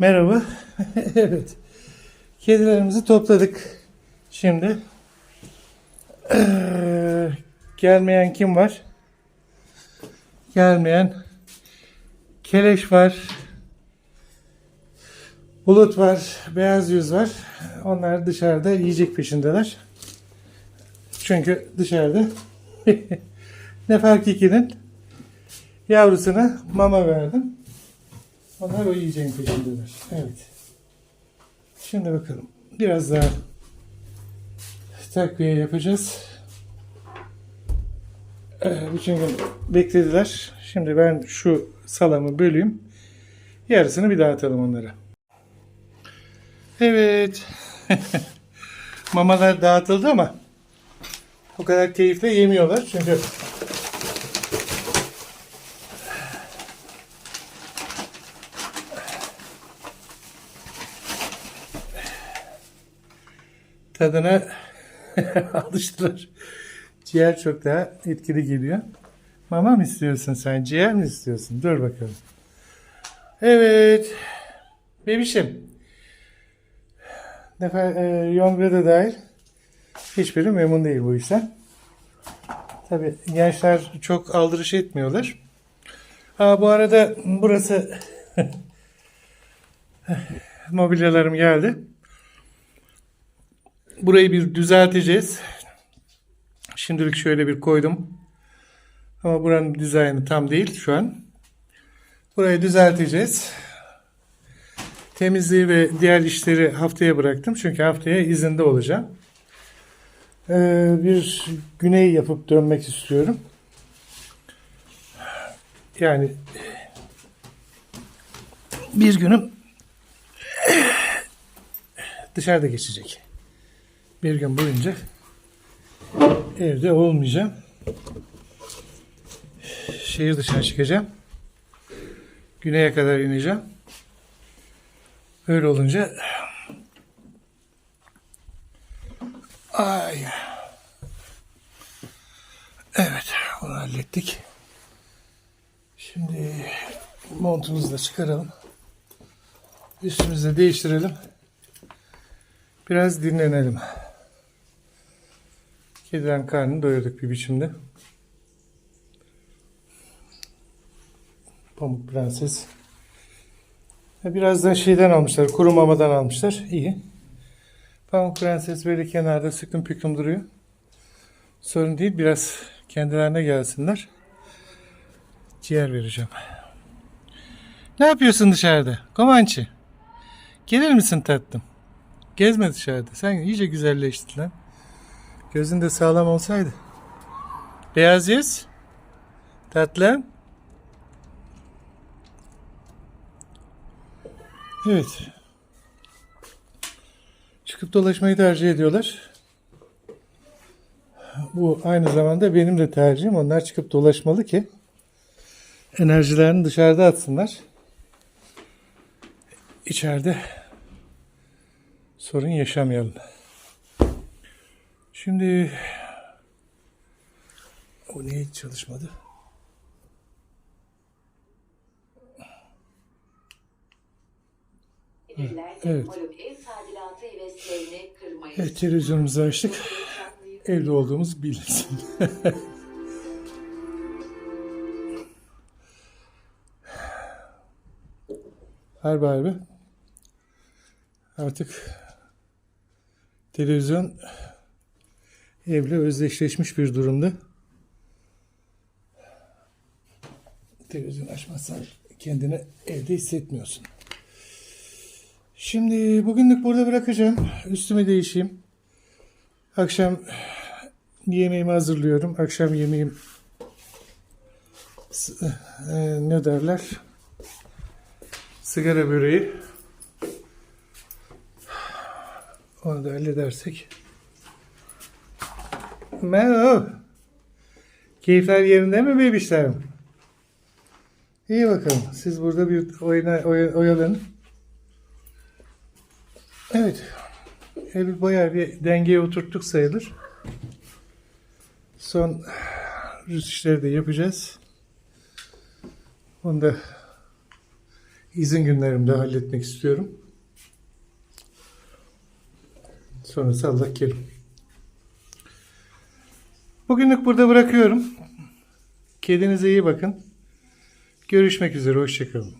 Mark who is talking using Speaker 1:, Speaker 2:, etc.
Speaker 1: merhaba. evet. Kedilerimizi topladık. Şimdi. Gelmeyen kim var? Gelmeyen Keleş var. Bulut var. Beyaz yüz var. Onlar dışarıda yiyecek peşindeler. Çünkü dışarıda Nefer Kiki'nin yavrusuna mama verdim. Onlar o yiyeceğin peşindeler. Evet. Şimdi bakalım. Biraz daha takviye yapacağız. Ee, bütün gün beklediler. Şimdi ben şu salamı böleyim. Yarısını bir dağıtalım onlara. Evet. Mamalar dağıtıldı ama o kadar keyifle yemiyorlar. Çünkü tadına alıştılar. Ciğer çok daha etkili geliyor. Mama mı istiyorsun sen? Ciğer mi istiyorsun? Dur bakalım. Evet. Bebişim. Defa, e, Yongre de dahil hiçbiri memnun değil bu işten. Tabi gençler çok aldırış etmiyorlar. Ha, bu arada burası mobilyalarım geldi. Burayı bir düzelteceğiz. Şimdilik şöyle bir koydum. Ama buranın dizaynı tam değil şu an. Burayı düzelteceğiz. Temizliği ve diğer işleri haftaya bıraktım. Çünkü haftaya izinde olacağım. Ee, bir güney yapıp dönmek istiyorum. Yani bir günüm dışarıda geçecek. Bir gün boyunca evde olmayacağım. Şehir dışına çıkacağım. Güneye kadar ineceğim. Öyle olunca ay evet onu hallettik. Şimdi montumuzu da çıkaralım. Üstümüzü de değiştirelim. Biraz dinlenelim. Kedilerin karnını doyurduk bir biçimde. Pamuk Prenses. Biraz da şeyden almışlar, kuru mamadan almışlar. İyi. Pamuk Prenses böyle kenarda sıkım püküm duruyor. Sorun değil, biraz kendilerine gelsinler. Ciğer vereceğim. Ne yapıyorsun dışarıda? Komançı. Gelir misin tatlım? Gezme dışarıda. Sen iyice güzelleştin lan. Gözün de sağlam olsaydı. Beyaz yüz. Tatlım. Evet. Çıkıp dolaşmayı tercih ediyorlar. Bu aynı zamanda benim de tercihim. Onlar çıkıp dolaşmalı ki enerjilerini dışarıda atsınlar. İçeride sorun yaşamayalım. Şimdi o niye hiç çalışmadı? Evet. Evet, televizyonumuzu açtık. Evde olduğumuz bilinsin. Harbi harbi. Artık televizyon evle özdeşleşmiş bir durumda. Televizyon açmazsan kendini evde hissetmiyorsun. Şimdi bugünlük burada bırakacağım. Üstümü değişeyim. Akşam yemeğimi hazırlıyorum. Akşam yemeğim e, ne derler? Sigara böreği. Onu da halledersek. Merhaba. Keyifler yerinde mi bebişlerim? İyi bakalım. Siz burada bir oyna, oy- oyalanın. Evet. Evi bayağı bir dengeye oturttuk sayılır. Son rüz işleri de yapacağız. Onu da izin günlerimde halletmek istiyorum. Sonrası Allah kerim. Bugünlük burada bırakıyorum. Kedinize iyi bakın. Görüşmek üzere. Hoşçakalın.